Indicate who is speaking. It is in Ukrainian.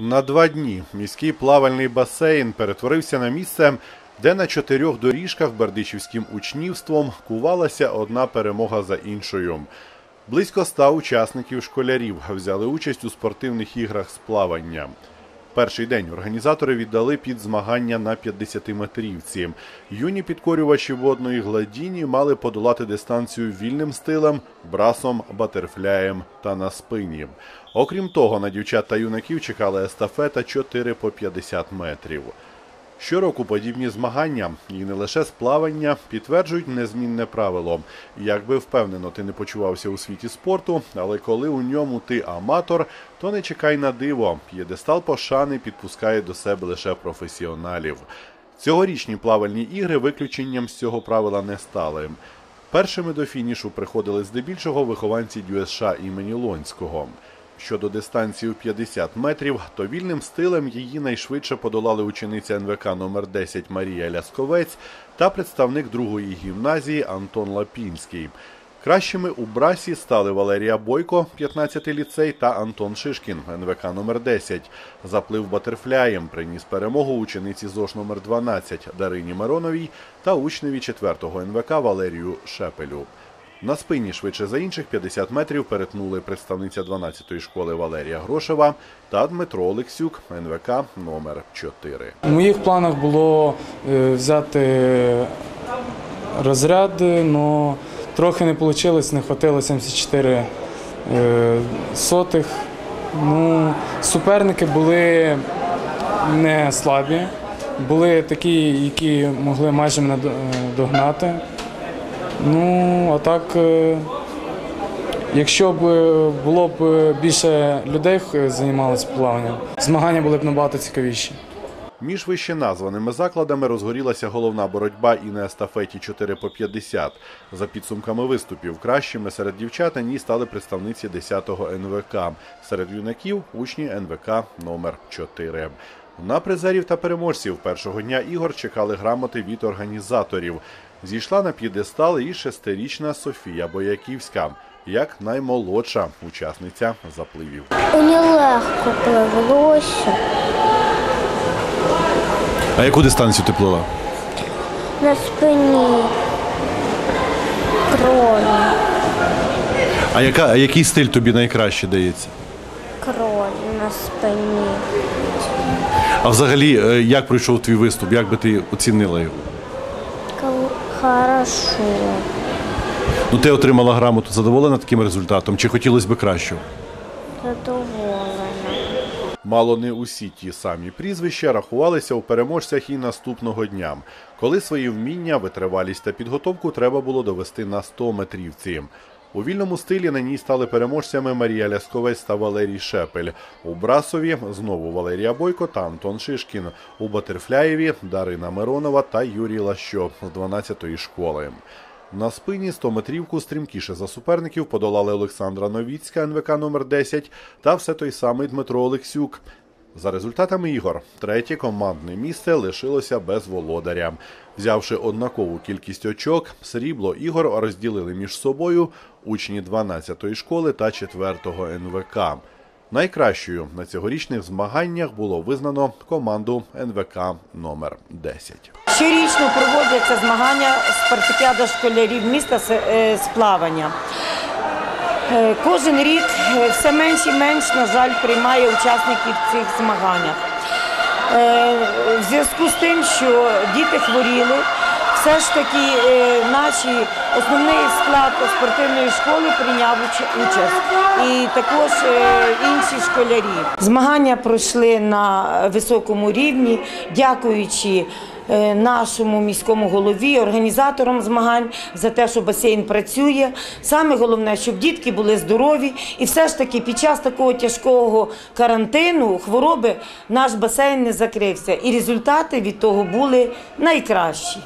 Speaker 1: На два дні міський плавальний басейн перетворився на місце, де на чотирьох доріжках бердичівським учнівством кувалася одна перемога за іншою. Близько ста учасників школярів взяли участь у спортивних іграх з плавання. Перший день організатори віддали під змагання на 50-метрівці. Юні підкорювачі водної гладіні мали подолати дистанцію вільним стилем, брасом, батерфляєм та на спині. Окрім того, на дівчат та юнаків чекала естафета 4 по 50 метрів. Щороку подібні змагання, і не лише з плавання, підтверджують незмінне правило. Якби впевнено ти не почувався у світі спорту, але коли у ньому ти аматор, то не чекай на диво. П'єдестал пошани підпускає до себе лише професіоналів. Цьогорічні плавальні ігри виключенням з цього правила не стали. Першими до фінішу приходили здебільшого вихованці ДЮСШ імені Лонського. Щодо дистанції у 50 метрів, то вільним стилем її найшвидше подолали учениця НВК номер 10 Марія Лясковець та представник другої гімназії Антон Лапінський. Кращими у брасі стали Валерія Бойко, 15 ліцей, та Антон Шишкін, НВК номер 10 Заплив батерфляєм приніс перемогу учениці ЗОШ номер 12 Дарині Мироновій та учневі 4-го НВК Валерію Шепелю. На спині швидше за інших 50 метрів перетнули представниця 12-ї школи Валерія Грошева та Дмитро Олексюк, НВК номер 4.
Speaker 2: У моїх планах було е, взяти розряд, але трохи не вийшло, не хватило 74 е, сотих. Ну, суперники були не слабі, були такі, які могли майже мене е, догнати. Ну, а так, е, якщо б е, було б е, більше людей займалося плаванням, змагання були б набагато цікавіші.
Speaker 1: Між вище названими закладами розгорілася головна боротьба і на естафеті 4 по 50. За підсумками виступів, кращими серед дівчат ній стали представниці 10-го НВК. Серед юнаків учні НВК номер 4. На призерів та переможців першого дня ігор чекали грамоти від організаторів. Зійшла на п'єдестал і шестирічна Софія Бояківська, як наймолодша учасниця запливів.
Speaker 3: Мені легко пливлося
Speaker 1: А яку дистанцію ти плила?
Speaker 3: на спині кролі,
Speaker 1: А яка а який стиль тобі найкраще дається?
Speaker 3: кролі на спині.
Speaker 1: А взагалі, е, як пройшов твій виступ? Як би ти оцінила його?
Speaker 3: Хорошо.
Speaker 1: Ну, ти отримала грамоту, задоволена таким результатом? Чи хотілося б кращого?
Speaker 3: Задоволена.
Speaker 1: Мало не усі ті самі прізвища рахувалися у переможцях і наступного дня, коли свої вміння, витривалість та підготовку треба було довести на 100 метрівці. У вільному стилі на ній стали переможцями Марія Лясковець та Валерій Шепель. У Брасові знову Валерія Бойко та Антон Шишкін. У Батерфляєві Дарина Миронова та Юрій Лащо з 12-ї школи. На спині 100-метрівку стрімкіше за суперників подолали Олександра Новіцька, НВК номер 10 та все той самий Дмитро Олексюк. За результатами ігор, третє командне місце лишилося без володаря. Взявши однакову кількість очок, срібло ігор розділили між собою учні 12-ї школи та 4-го НВК. Найкращою на цьогорічних змаганнях було визнано команду НВК номер 10.
Speaker 4: Щорічно проводяться змагання спартакіада школярів міста з, е, з плавання. Е, Кожен рік е, все менш і менш, на жаль, приймає учасників цих змаганнях. Е, В зв'язку з тим, що діти хворіли, все ж таки е, наш основний склад спортивної школи прийняв участь. І також е, інші школярі. Змагання пройшли на високому рівні, дякуючи е, нашому міському голові, організаторам змагань за те, що басейн працює. Саме головне, щоб дітки були здорові, і все ж таки під час такого тяжкого карантину, хвороби, наш басейн не закрився. І результати від того були найкращі.